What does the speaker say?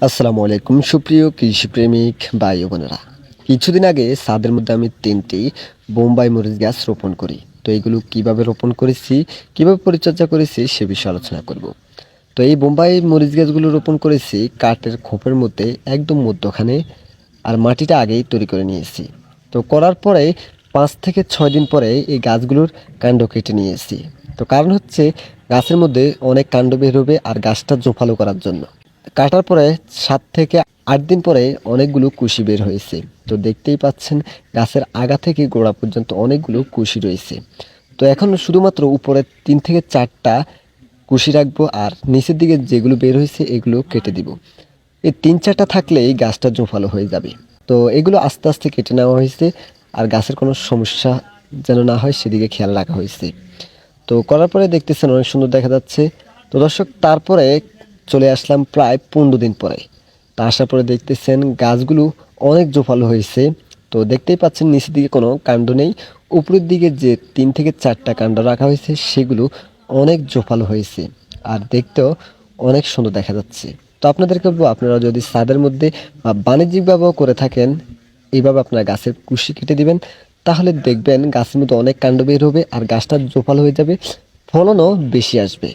আসসালামু আলাইকুম, সুপ্রিয় কৃষিপ্রেমিক ভাই বোনেরা। কিছুদিন আগে ছাদের মধ্যে আমি তিনটি বোম্বাই মরিচ গাছ রোপণ করি। তো এগুলো কীভাবে রোপণ করেছি, কীভাবে পরিচর্যা করেছি সে বিষয়ে আলোচনা করব। তো এই বোম্বাই মরিচ গাছগুলো রোপণ করেছি কাঠের খোপের মধ্যে, একদম মধ্যখানে, আর মাটিটা আগেই তৈরি করে নিয়েছি। তো করার পরে পাঁচ থেকে ছয় দিন পরে এই গাছগুলোর কাণ্ড কেটে নিয়েছি। তো কারণ হচ্ছে গাছের মধ্যে অনেক কাণ্ড বের হবে আর গাছটা জোফালো করার জন্য। কাটার পরে সাত থেকে আট দিন পরে অনেকগুলো কুশি বের হয়েছে। তো দেখতেই পাচ্ছেন, গাছের আগা থেকে গোড়া পর্যন্ত অনেকগুলো কুশি রয়েছে। তো এখন শুধুমাত্র উপরে তিন থেকে চারটা কুশি রাখব আর নিচের দিকে যেগুলো বের হয়েছে এগুলো কেটে দিব। এই তিন চারটা থাকলেই গাছটা জোফালো হয়ে যাবে। তো এগুলো আস্তে আস্তে কেটে নেওয়া হয়েছে আর গাছের কোনো সমস্যা যেন না হয় সেদিকে খেয়াল রাখা হয়েছে। তো করার পরে দেখতেছেন অনেক সুন্দর দেখা যাচ্ছে। তো দর্শক, তারপরে চলে আসলাম প্রায় পনেরো দিন পরে। তা আসার পরে দেখতেছেন গাছগুলো অনেক জোফালো হয়েছে। তো দেখতেই পাচ্ছেন নিচের দিকে কোনো কাণ্ড নেই। উপরের দিকে যে তিন থেকে চারটা কাণ্ড রাখা হয়েছে, সেগুলো অনেক জোফালো হয়েছে আর দেখতেও অনেক সুন্দর দেখা যাচ্ছে। তো আপনাদেরকে বলব আপনারা যদি ছাদের মধ্যে বা বাণিজ্যিকভাবেও করে থাকেন এইভাবে আপনারা গাছের কুশি কেটে দিবেন, তাহলে দেখবেন গাছের মধ্যে অনেক কাণ্ড বের হবে আর গাছটা জোপাল হয়ে যাবে, ফলনও বেশি আসবে।